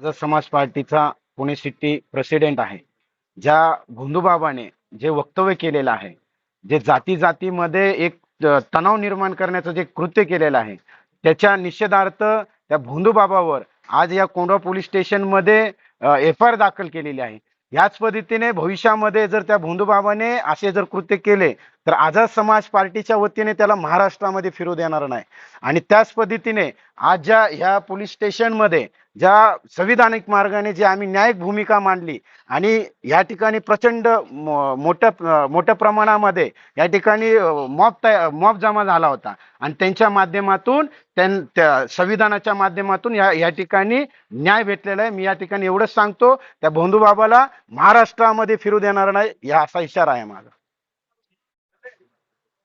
आझाद समाज पार्टीचा Pune city president आहे. ज्या भोंदूबाबाने जे वक्तव्य केलेलं आहे जे जाती जातीमध्ये एक तणाव निर्माण करण्याचं जे कृत्य केलेलं आहे त्याच्या निषेधार्थ त्या भोंदूबाबावर आज या कोंढवा पोलीस स्टेशनमध्ये एफ आय आर दाखल केलेली आहे. याच पद्धतीने भविष्यामध्ये जर त्या भोंदूबाबाने असे जर कृत्य केले तर आझाद समाज पार्टीच्या वतीने त्याला महाराष्ट्रामध्ये फिरू देणार नाही. आणि त्याच पद्धतीने आज ज्या ह्या पोलीस स्टेशनमध्ये ज्या संविधानिक मार्गाने जी आम्ही न्यायिक भूमिका मांडली आणि या ठिकाणी प्रचंड मोठ्या मोठ्या प्रमाणामध्ये या ठिकाणी मॉब मॉब जमा झाला होता. आणि त्यांच्या माध्यमातून त्यां त्या संविधानाच्या माध्यमातून या या ठिकाणी न्याय भेटलेला आहे. मी या ठिकाणी एवढंच सांगतो. त्या भोंदूबाबाला महाराष्ट्रामध्ये फिरू देणार नाही या असा इशारा आहे माझा.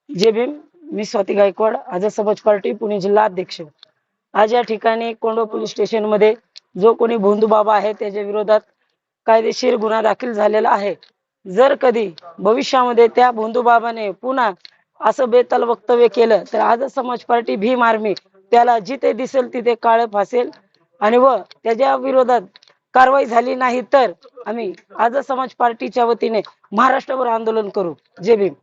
जे भीम मी स्वाती गायकवाड आज समाज पार्टी पुणे जिल्हा अध्यक्ष. आज या ठिकाणी कोंडवा पोलीस स्टेशनमध्ये जो कोणी भोंदू बाबा आहे त्याच्या विरोधात कायदेशीर गुन्हा दाखल झालेला आहे. जर कधी भविष्यामध्ये त्या भोंदू बाबाने पुन्हा असं बेताल वक्तव्य केलं तर आज समाज पार्टी भीम आर्मी त्याला जिथे दिसेल तिथे काळ फासेल आणि व त्याच्या विरोधात कारवाई झाली नाही तर आम्ही आज समाज पार्टीच्या वतीने महाराष्ट्रभर आंदोलन करू. जय भीम.